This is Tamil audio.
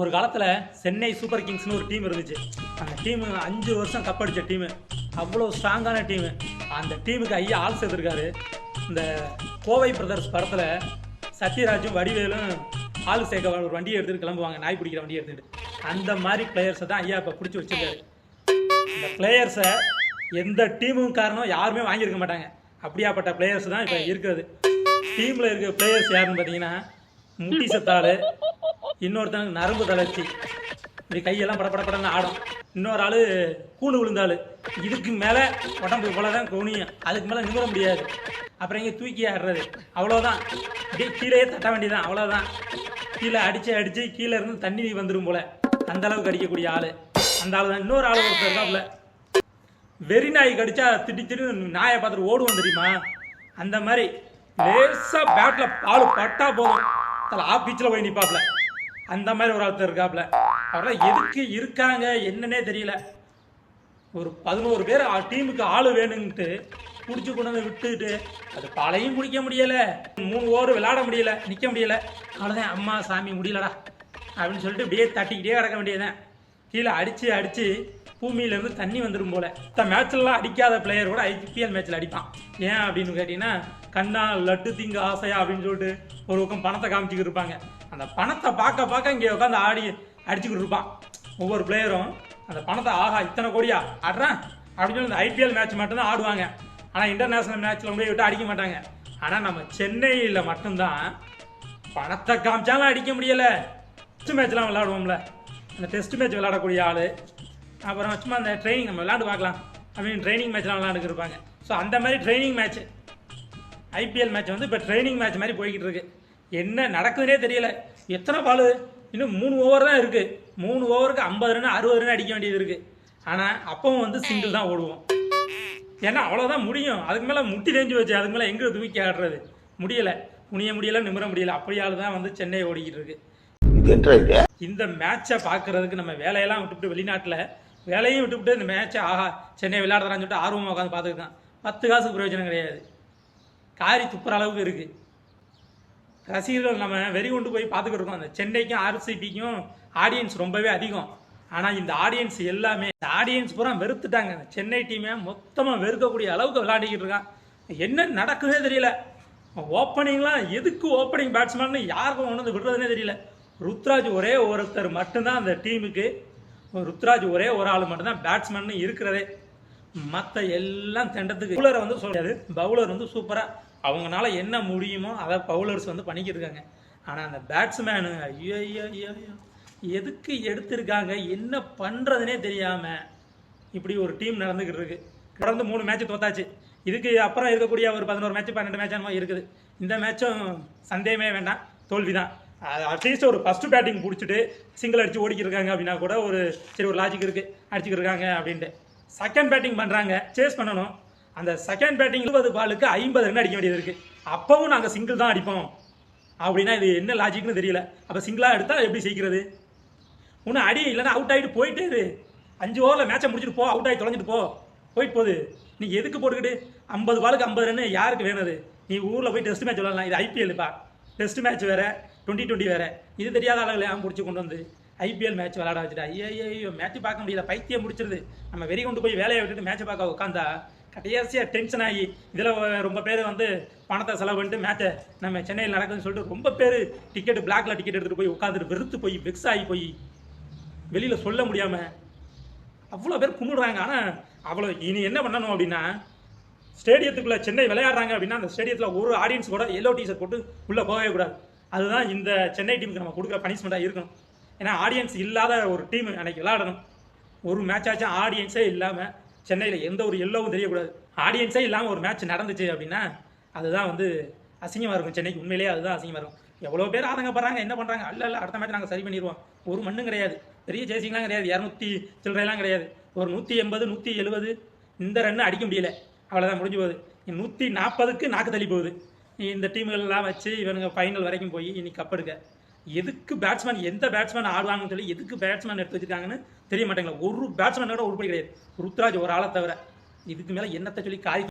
ஒரு காலத்தில் சென்னை சூப்பர் கிங்ஸ்னு ஒரு டீம் இருந்துச்சு. அந்த டீம் அஞ்சு வருஷம் கப் அடித்த டீமு. அவ்வளோ ஸ்ட்ராங்கான டீமு. அந்த டீமுக்கு ஐயா ஆள் சேர்த்துருக்காரு. இந்த கோவை பிரதர்ஸ் படத்தில் சத்யராஜும் வடிவேலும் ஆள் சேர்க்க ஒரு வண்டியை எடுத்துகிட்டு கிளம்புவாங்க. நாய் பிடிக்கிற வண்டியை எடுத்துக்கிட்டு அந்த மாதிரி பிளேயர்ஸை தான் ஐயா இப்போ பிடிச்சி வச்சிருக்காரு. இந்த பிளேயர்ஸை எந்த டீமும் காரணம் யாருமே வாங்கியிருக்க மாட்டாங்க. அப்படியாப்பட்ட பிளேயர்ஸ் தான் இப்போ இருக்கிறது. டீமில் இருக்கிற பிளேயர்ஸ் யாருன்னு பார்த்தீங்கன்னா முட்டி சத்தாள் இன்னொருத்தனுக்கு நரம்பு தளர்ச்சி. இப்படி கையெல்லாம் பட படன்னு ஆடும். இன்னொரு ஆள் கூண்டு விழுந்தாள். இதுக்கு மேலே உடம்பு இவ்வளோ தான் குனியும் அதுக்கு மேலே நிமிர முடியாது. அப்புறம் இங்கே தூக்கி ஆடுறது. அவ்வளோதான் அப்படியே கீழே தட்ட வேண்டியதான் அவ்வளோதான் கீழே அடித்து அடித்து கீழே இருந்து தண்ணி வந்துடும் போல. அந்த அளவுக்கு அடிக்கக்கூடிய ஆள். அந்த ஆள் தான் இன்னொரு ஆள் ஒருத்தர் இருக்காப்புல. வெறி நாய் கடிச்சா திட்டி திட்டி நாயை பார்த்துட்டு ஓடுவோம் தெரியுமா? அந்த மாதிரி லேசாக பேட்டில் பால் பட்டா போதும். தலை ஆஃப் பீச்சில் போய் நிற்பாப்ல அந்த மாதிரி ஒரு ஆள்கிட்ட இருக்காப்ல. அவரெல்லாம் எதுக்கு இருக்காங்க என்னன்னே தெரியல. ஒரு பதினோரு பேர் டீமுக்கு ஆள் வேணுன்ட்டு பிடிச்சி கொண்டு வந்து விட்டுட்டு அது பழையும் குடிக்க முடியல. மூணு ஓவர் விளையாட முடியல நிற்க முடியல. அவ்வளோதான் அம்மா சாமி முடியலடா. அப்படின்னு சொல்லிட்டு இப்படியே தட்டிக்கிட்டே கிடக்க வேண்டியதுதான். கீழே அடித்து அடித்து பூமியிலேருந்து தண்ணி வந்துடும் போல. இந்த மேட்ச்லாம் அடிக்காத பிளேயர் கூட ஐபிஎல் மேட்ச்சில் அடிப்பான். ஏன் அப்படின்னு கேட்டிங்கன்னா கண்ணா லட்டு திங்க ஆசையா அப்படின்னு சொல்லிட்டு ஒரு பக்கம் பணத்தை காமிச்சிக்கிட்டு இருப்பாங்க. அந்த பணத்தை பார்க்க பார்க்க இங்கே உட்காந்து ஆடி அடிச்சுக்கிட்டு இருப்பான். ஒவ்வொரு பிளேயரும் அந்த பணத்தை ஆகா இத்தனை கோடியா? ஆடுறான். அப்படின்னு சொல்லி இந்த ஐபிஎல் மேட்ச் மட்டும்தான் ஆடுவாங்க. ஆனால் இன்டர்நேஷனல் மேட்ச்சில் போய் விட்டு அடிக்க மாட்டாங்க. ஆனால் நம்ம சென்னையில் மட்டும்தான் பணத்தை காமிச்சாலும் அடிக்க முடியலை. மேட்ச்லாம் விளாடுவோம்ல அந்த டெஸ்ட் மேட்ச் விளையாடக்கூடிய ஆள். அப்புறம் சும்மா அந்த ட்ரைனிங் நம்ம விளாண்டு பார்க்கலாம். அப்படின்னு ட்ரைனிங் மேட்ச்லாம் விளாண்டுக்கு இருப்பாங்க. ஸோ அந்த மாதிரி ட்ரைனிங் மேட்ச் ஐபிஎல் மேட்ச் வந்து இப்போ ட்ரைனிங் மேட்ச் மாதிரி போய்கிட்டு இருக்கு. என்ன நடக்குதுன்னே தெரியல. எத்தனை பால் இன்னும் மூணு ஓவர் தான் இருக்குது மூணு ஓவருக்கு ஐம்பது ரன் அறுபது ரன் அடிக்க வேண்டியது இருக்குது ஆனால் அப்பவும் வந்து சிங்கிள் தான் ஓடுவோம். ஏன்னா அவ்வளோதான் முடியும். அதுக்கு மேலே முட்டி தெரிஞ்சு வச்சு அதுக்கு மேலே எங்கே தூக்கி ஆடுறது? முடியலை. குனிய முடியலை நிமிர முடியல. அப்படியால் தான் வந்து சென்னை ஓடிக்கிட்டு இருக்குது இது. இந்த மேட்சை பார்க்கறதுக்கு நம்ம வேலையெல்லாம் விட்டுவிட்டு வெளிநாட்டில் வேலையும் விட்டுவிட்டு இந்த மேட்சை ஆஹா சென்னை விளையாடுறான்னு சொல்லிட்டு ஆர்வமாக உட்காந்து பார்த்துருக்கான் பத்து காசுக்கு பிரயோஜனம் கிடையாது. காரி துப்புற அளவுக்கு இருக்குது ரசிகர்கள் நம்ம வெறி கொண்டு போய் பார்த்துக்கிட்டு இருக்கோம். அந்த சென்னைக்கும் ஆர்சிபிக்கும் ஆடியன்ஸ் ரொம்பவே அதிகம். ஆனால் இந்த ஆடியன்ஸ் எல்லாமே இந்த ஆடியன்ஸ் பூரா வெறுத்துட்டாங்க. சென்னை டீமே மொத்தமாக வெறுக்கக்கூடிய அளவுக்கு விளையாடிக்கிட்டு இருக்கான். என்ன நடக்குதே தெரியல. ஓப்பனிங்லாம் எதுக்கு ஓப்பனிங் பேட்ஸ்மேன் யாருக்கும் கொண்டு வந்து விடுறதுனே தெரியல. ருத்ராஜ் ஒரே ஒருத்தர் மட்டும்தான் அந்த டீமுக்கு. ருத்ராஜ் ஒரே ஒரு ஆள் மட்டும்தான் பேட்ஸ்மேன் இருக்கிறதே. மற்ற எல்லாம் தண்டத்துக்கு பவுலரை வந்து சொல்றாரு. பவுலர் வந்து சூப்பராக அவங்கனால என்ன முடியுமோ அதை பவுலர்ஸ் வந்து பண்ணிக்கிட்டு இருக்காங்க ஆனால் அந்த பேட்ஸ்மேனு ஐயோ ஐயோ ஐயோ ஐயோ எதுக்கு எடுத்திருக்காங்க? என்ன பண்ணுறதுனே தெரியாமல் இப்படி ஒரு டீம் நடந்துக்கிட்டு இருக்கு. தொடர்ந்து மூணு மேட்ச் தோத்தாச்சு. இதுக்கு அப்புறம் இருக்கக்கூடிய ஒரு பதினோரு மேட்ச் பன்னெண்டு மேட்ச் இருக்குது. இந்த மேட்சும் சந்தேகமே வேண்டாம். தோல்வி தான் அட்லீஸ்ட் ஒரு ஃபர்ஸ்ட் பேட்டிங் பிடிச்சிட்டு சிங்கிள் அடிச்சு ஓடிக்கிருக்காங்க அப்படின்னா கூட ஒரு சரி ஒரு லாஜிக் இருக்குது அடிச்சுக்கிட்டு இருக்காங்க அப்படின்ட்டு. செகண்ட் பேட்டிங் பண்ணுறாங்க சேஸ் பண்ணணும். அந்த செகண்ட் பேட்டிங் இருபது பாலுக்கு ஐம்பது ரன் அடிக்க வேண்டியது இருக்குது அப்பவும் நாங்கள் சிங்கிள் தான் அடிப்போம். அப்படின்னா இது என்ன லாஜிக்னு தெரியல. அப்போ சிங்கிளாக எடுத்தால் எப்படி செய்கிறது ஒன்றும் அடி இல்லைன்னா அவுட் ஆகிட்டு போயிட்டே இது அஞ்சு ஓவரில் மேட்சை முடிச்சுட்டு போ. அவுட் ஆகி தொலைஞ்சிட்டு போ. போயிட்டு போகுது நீ எதுக்கு போட்டுக்கிட்டு? ஐம்பது பாலுக்கு ஐம்பது ரன் யாருக்கு வேணும் அது நீ ஊரில் போய் டெஸ்ட் மேட்ச் விளாடலாம் இது ஐபிஎல்ப்பா டெஸ்ட் மேட்ச் வேறு டுவெண்ட்டி டுவெண்ட்டி வேறு. இது தெரியாத ஆளுகளை ஏன் பிடிச்சி கொண்டு வந்து ஐபிஎல் மேட்ச் விளாட வச்சுட்டா. ஐயோ ஐயோ மேட்ச் பார்க்க முடியல பைத்தியம் முடிச்சிருது. நம்ம வெறி கொண்டு போய் வேலையை விட்டுட்டு மேட்ச் பார்க்க உட்காந்தா கடைசியாக டென்ஷன் ஆகி இதில் ரொம்ப பேர் வந்து பணத்தை செலவு பண்ணிட்டு மேட்சை நம்ம சென்னையில் நடக்குதுன்னு சொல்லிட்டு ரொம்ப பேர் டிக்கெட் பிளாக்ல டிக்கெட் எடுத்துகிட்டு போய் உட்காந்துட்டு வெறுத்து போய் வெக்ஸ் ஆகி போய் வெளியில் சொல்ல முடியாமல் அவ்வளோ பேர் கும்பிடுறாங்க ஆனால் அவ்வளோ இனி என்ன பண்ணணும் அப்படின்னா ஸ்டேடியத்துக்குள்ளே சென்னை விளையாடுறாங்க அப்படின்னா அந்த ஸ்டேடியத்தில் ஒரு ஆடியன்ஸ் கூட எல்லோ டீஷர்ட் போட்டு உள்ளே போகவே கூடாது. அதுதான் இந்த சென்னை டீமுக்கு நம்ம கொடுக்குற பனிஷ்மெண்ட்டாக இருக்கணும் ஏன்னா ஆடியன்ஸ் இல்லாத ஒரு டீம் அன்னைக்கு விளையாடணும். ஒரு மேட்சாச்சும் ஆடியன்ஸே இல்லாமல் சென்னையில் எந்த ஒரு எல்லோவும் தெரியக்கூடாது. ஆடியன்ஸே இல்லாமல் ஒரு மேட்ச் நடந்துச்சு அப்படின்னா அதுதான் வந்து அசிங்கமாக இருக்கும் சென்னைக்கு. உண்மையிலேயே அதுதான் அசிங்கமாக இருக்கும். எவ்வளோ பேர் ஆதங்கப்படுறாங்க என்ன பண்ணுறாங்க அல்ல இல்லை அடுத்த மேட்ச் நாங்கள் சரி பண்ணிடுவோம் ஒரு மண்ணும் கிடையாது. பெரிய சேசிங்லாம் கிடையாது. இரநூத்தி சில்லறைலாம் கிடையாது. ஒரு நூற்றி எண்பது நூற்றி எழுபது இந்த ரன்னு அடிக்க முடியல. அவ்வளோதான் முடிஞ்சு போகுது. நூற்றி நாற்பதுக்கு நாக்கு தள்ளி போகுது. இந்த டீம்கள்லாம் வச்சு இவனுங்க ஃபைனல் வரைக்கும் போய் இன்னைக்கு கப் எதுக்கு பேட்ஸ்மேன் எந்த பேட்ஸ்மேன் ஆடுவாங்கன்னு சொல்லி எதுக்கு பேட்ஸ்மேன் எடுத்து வச்சிருக்காங்கன்னு தெரிய மாட்டேங்களா ஒரு பேட்ஸ்மேனோட உருப்படி கிடையாது. ருத்ராஜ் ஒரு ஆளை தவிர. இதுக்கு மேலே என்னத்தை சொல்லி காய்